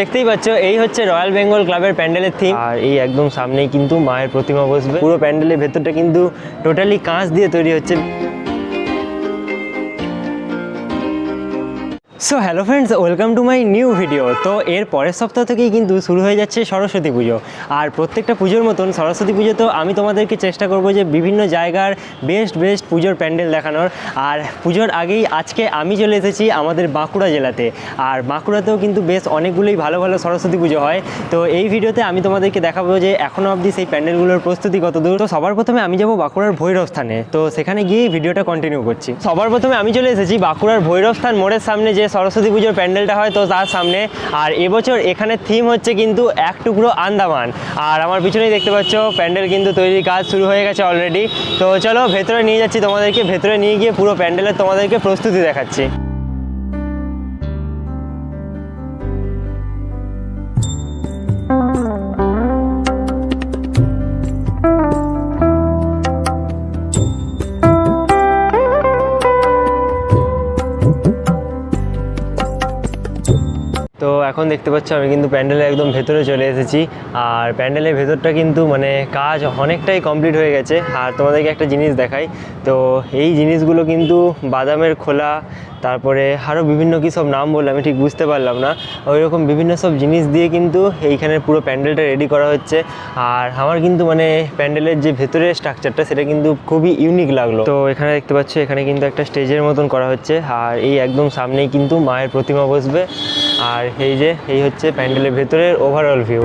দেখতেই পাচ্ছ, এই হচ্ছে রয়্যাল বেঙ্গল ক্লাবের প্যান্ডেলের থিম আর এই একদম সামনেই কিন্তু মায়ের প্রতিমা বসবে। পুরো প্যান্ডেলের ভেতরটা কিন্তু টোটালি কাঁচ দিয়ে তৈরি হচ্ছে। So hello friends welcome to my new video তো এর পরের সপ্তাহ থেকেই কিন্তু শুরু হয়ে যাচ্ছে সরস্বতী পুজো। আর প্রত্যেকটা পুজোর মতন সরস্বতী পুজো তো আমি তোমাদেরকে চেষ্টা করব যে বিভিন্ন জায়গার বেস্ট বেস্ট পুজোর প্যান্ডেল দেখানোর। আর পুজোর আগেই আজকে আমি চলে এসেছি আমাদের বাঁকুড়া জেলাতে। আর বাঁকুড়াতেও কিন্তু বেশ অনেকগুলোই ভালো ভালো সরস্বতী পুজো হয়। তো এই ভিডিওতে আমি তোমাদেরকে দেখাবো যে এখনও অবধি সেই প্যান্ডেলগুলোর প্রস্তুতি কত দূর তো সবার প্রথমে আমি যাব বাঁকুড়ার ভৈরব স্থানে। তো সেখানে গিয়েই ভিডিওটা কন্টিনিউ করছি। সবার প্রথমে আমি চলে এসেছি বাঁকুড়ার ভৈরব স্থান মোড়ের সামনে যে সরস্বতী পুজোর প্যান্ডেলটা হয় তো তার সামনে। আর এবছর এখানে থিম হচ্ছে কিন্তু এক টুকরো আন্দামান। আর আমার পিছনেই দেখতে পাচ্ছ, প্যান্ডেল কিন্তু তৈরি কাজ শুরু হয়ে গেছে অলরেডি তো চলো ভেতরে নিয়ে যাচ্ছি তোমাদেরকে, ভেতরে নিয়ে গিয়ে পুরো প্যান্ডেলের তোমাদেরকে প্রস্তুতি দেখাচ্ছি। এখন দেখতে পাচ্ছ, আমি কিন্তু প্যান্ডেলের একদম ভেতরে চলে এসেছি। আর প্যান্ডেলের ভেতরটা কিন্তু মানে কাজ অনেকটাই কমপ্লিট হয়ে গেছে। আর তোমাদেরকে একটা জিনিস দেখাই, তো এই জিনিসগুলো কিন্তু বাদামের খোলা, তারপরে আরও বিভিন্ন কী সব নাম বললে আমি ঠিক বুঝতে পারলাম না। ওই রকম বিভিন্ন সব জিনিস দিয়ে কিন্তু এইখানের পুরো প্যান্ডেলটা রেডি করা হচ্ছে। আর আমার কিন্তু মানে প্যান্ডেলের যে ভেতরের স্ট্রাকচারটা, সেটা কিন্তু খুবই ইউনিক লাগল। তো এখানে দেখতে পাচ্ছ, এখানে কিন্তু একটা স্টেজের মতন করা হচ্ছে। আর এই একদম সামনেই কিন্তু মায়ের প্রতিমা বসবে। আর এই যে, এই হচ্ছে প্যান্ডেলের ভেতরের ওভারঅল ভিউ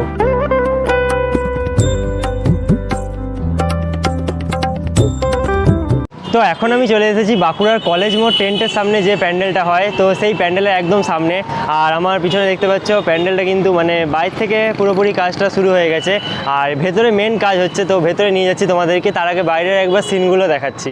তো এখন আমি চলে এসেছি বাঁকুড়ার কলেজ মোড় টেন্টের সামনে যে প্যান্ডেলটা হয়, তো সেই প্যান্ডেলের একদম সামনে। আর আমার পিছনে দেখতে পাচ্ছ, প্যান্ডেলটা কিন্তু মানে বাইরে থেকে পুরোপুরি কাজটা শুরু হয়ে গেছে। আর ভেতরে মেন কাজ হচ্ছে, তো ভেতরে নিয়ে যাচ্ছি তোমাদেরকে। তার আগে বাইরের একবার সিনগুলো দেখাচ্ছি।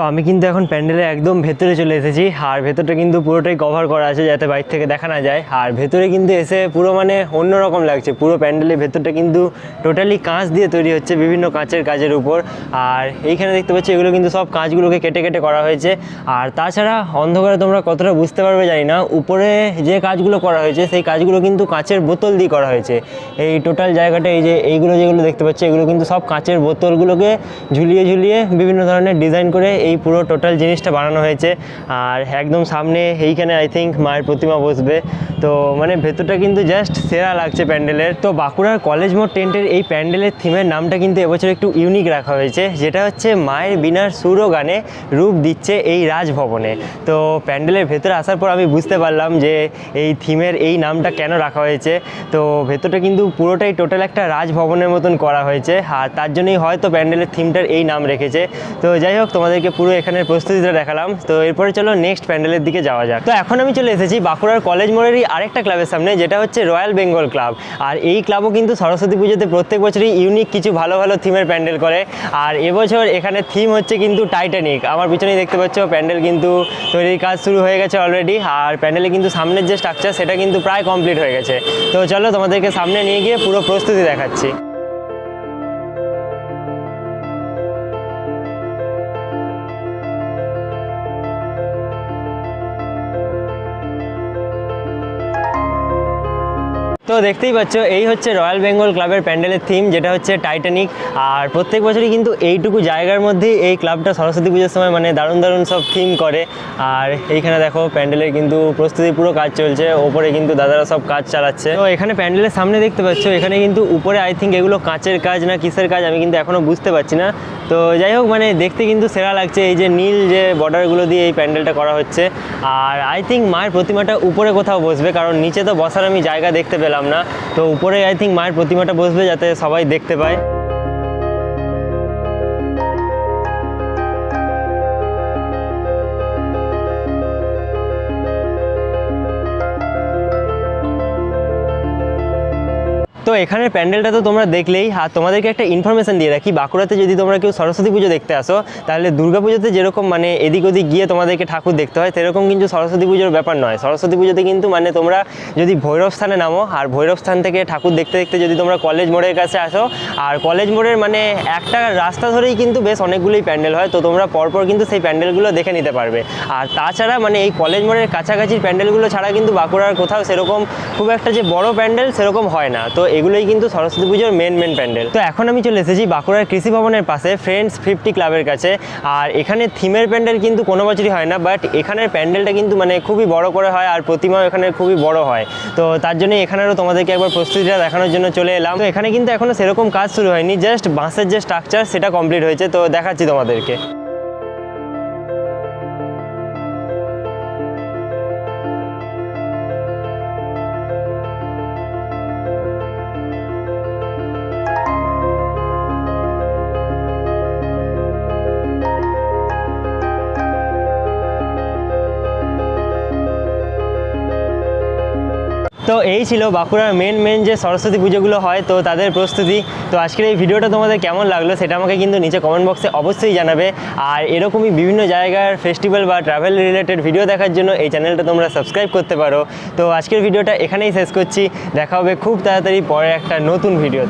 তো আমি কিন্তু এখন প্যান্ডেলের একদম ভেতরে চলে এসেছি। আর ভেতরটা কিন্তু পুরোটাই কভার করা আছে যাতে বাইরে থেকে দেখা না যায়। আর ভেতরে কিন্তু এসে পুরো মানে অন্যরকম লাগছে। পুরো প্যান্ডেলের ভেতরটা কিন্তু টোটালি কাঁচ দিয়ে তৈরি হচ্ছে বিভিন্ন কাঁচের কাজের উপর। আর এইখানে দেখতে পাচ্ছি এগুলো কিন্তু সব কাঁচগুলোকে কেটে কেটে করা হয়েছে। আর তাছাড়া অন্ধকারে তোমরা কতটা বুঝতে পারবে জানি না। উপরে যে কাজগুলো করা হয়েছে সেই কাজগুলো কিন্তু কাঁচের বোতল দিয়ে করা হয়েছে। এই টোটাল জায়গাটা এই যে এইগুলো যেগুলো দেখতে পাচ্ছি এগুলো কিন্তু সব কাঁচের বোতলগুলোকে ঝুলিয়ে ঝুলিয়ে বিভিন্ন ধরনের ডিজাইন করে পুরো টোটাল জিনিসটা বানানো হয়েছে। আর একদম সামনে এইখানে আই থিঙ্ক মায়ের প্রতিমা বসবে। তো মানে ভেতরটা কিন্তু জাস্ট সেরা লাগছে প্যান্ডেলের। তো বাঁকুড়ার কলেজ মোড় টেন্টের এই প্যান্ডেলের থিমের নামটা কিন্তু এবছর একটু ইউনিক রাখা হয়েছে। যেটা হচ্ছে মায়ের বিনার সুর গানে রূপ দিচ্ছে এই রাজভবনে। তো প্যান্ডেলের ভেতরে আসার পর আমি বুঝতে পারলাম যে এই থিমের এই নামটা কেন রাখা হয়েছে। তো ভেতরটা কিন্তু পুরোটাই টোটাল একটা রাজভবনের মতন করা হয়েছে। আর তার জন্যই হয়তো প্যান্ডেলের থিমটার এই নাম রেখেছে। তো যাই হোক, তোমাদেরকে পুরো এখানের প্রস্তুতিটা দেখালাম। তো এরপরে চলো নেক্সট প্যান্ডেলের দিকে যাওয়া যাক। তো এখন আমি চলে এসেছি বাঁকুড়ার কলেজ মোড়েরই আরেকটা ক্লাবের সামনে, যেটা হচ্ছে রয়্যাল বেঙ্গল ক্লাব আর এই ক্লাবও কিন্তু সরস্বতী পুজোতে প্রত্যেক বছরই ইউনিক কিছু ভালো ভালো থিমের প্যান্ডেল করে। আর এবছর এখানে থিম হচ্ছে কিন্তু টাইটানিক আমার পিছনেই দেখতে পাচ্ছ প্যান্ডেল কিন্তু তৈরির কাজ শুরু হয়ে গেছে অলরেডি আর প্যান্ডেলে কিন্তু সামনের যে স্ট্রাকচার সেটা কিন্তু প্রায় কমপ্লিট হয়ে গেছে। তো চলো তোমাদেরকে সামনে নিয়ে গিয়ে পুরো প্রস্তুতি দেখাচ্ছি। তো দেখতেই পাচ্ছ, এই হচ্ছে রয়্যাল বেঙ্গল ক্লাবের প্যান্ডেলের থিম যেটা হচ্ছে টাইটানিক আর প্রত্যেক বছরই কিন্তু এইটুকু জায়গার মধ্যেই এই ক্লাবটা সরস্বতী পুজোর সময় মানে দারুণ দারুণ সব থিম করে। আর এইখানে দেখো, প্যান্ডেলের কিন্তু প্রস্তুতি পুরো কাজ চলছে, ওপরে কিন্তু দাদারা সব কাজ চালাচ্ছে। তো এখানে প্যান্ডেলের সামনে দেখতে পাচ্ছ, এখানে কিন্তু উপরে আই থিঙ্ক এগুলো কাঁচের কাজ না কিসের কাজ, আমি কিন্তু এখনও বুঝতে পারছি না। তো যাই হোক মানে দেখতে কিন্তু সেরা লাগছে, এই যে নীল যে বর্ডারগুলো দিয়ে এই প্যান্ডেলটা করা হচ্ছে। আর আই থিঙ্ক মায়ের প্রতিমাটা উপরে কোথাও বসবে, কারণ নিচে তো বসার আমি জায়গা দেখতে পেলাম না। তো উপরে আই থিঙ্ক মায়ের প্রতিমাটা বসবে যাতে সবাই দেখতে পায়। তো এখানের প্যান্ডেলটা তো তোমরা দেখলেই। আর তোমাদেরকে একটা ইনফরমেশন দিয়ে রাখি, বাঁকুড়াতে যদি তোমরা কেউ সরস্বতী পুজো দেখতে আসো, তাহলে দুর্গা পুজোতে যেরকম মানে এদিক ওদিক গিয়ে তোমাদেরকে ঠাকুর দেখতে হয়, সেরকম কিন্তু সরস্বতী পুজোর ব্যাপার নয়। সরস্বতী পুজোতে কিন্তু মানে তোমরা যদি ভৈরব স্থানে নামো, আর ভৈরব স্থান থেকে ঠাকুর দেখতে দেখতে যদি তোমরা কলেজ মোড়ের কাছে আসো, আর কলেজ মোড়ের মানে একটা রাস্তা ধরেই কিন্তু বেশ অনেকগুলোই প্যান্ডেল হয়, তো তোমরা পরপর কিন্তু সেই প্যান্ডেলগুলো দেখে নিতে পারবে। আর তাছাড়া মানে এই কলেজ মোড়ের কাছাকাছির প্যান্ডেলগুলো ছাড়া কিন্তু বাঁকুড়ার কোথাও সেরকম খুব একটা যে বড় প্যান্ডেল সেরকম হয় না। তো এগুলোই কিন্তু সরস্বতী পুজোর মেন মেন প্যান্ডেল তো এখন আমি চলে এসেছি বাঁকুড়ার কৃষি ভবনের পাশে ফ্রেন্ডস ফিফটি ক্লাবের কাছে। আর এখানে থিমের প্যান্ডেল কিন্তু কোনো বছরই হয় না বাট এখানের প্যান্ডেলটা কিন্তু মানে খুবই বড় করে হয় আর প্রতিমাও এখানে খুবই বড় হয়। তো তার জন্য এখানেরও তোমাদেরকে একবার প্রস্তুতিটা দেখানোর জন্য চলে এলাম। তো এখানে কিন্তু এখনও সেরকম কাজ শুরু হয়নি জাস্ট বাঁশের যে স্ট্রাকচার সেটা কমপ্লিট হয়েছে। তো দেখাচ্ছি তোমাদেরকে। তো এই ছিল বাঁকুড়ার মেন মেন যে সরস্বতী পুজোগুলো হয়, তো তাদের প্রস্তুতি। তো আজকের এই ভিডিওটা তোমাদের কেমন লাগল সেটা আমাকে কিন্তু নিচে কমেন্ট বক্সে অবশ্যই জানাবে। আর এরকমই বিভিন্ন জায়গার ফেস্টিভ্যাল বা ট্রাভেল রিলেটেড ভিডিও দেখার জন্য এই চ্যানেলটা তোমরা সাবস্ক্রাইব করতে পারো। তো আজকের ভিডিওটা এখানেই শেষ করছি। দেখা হবে খুব তাড়াতাড়ি পরে একটা নতুন ভিডিওতে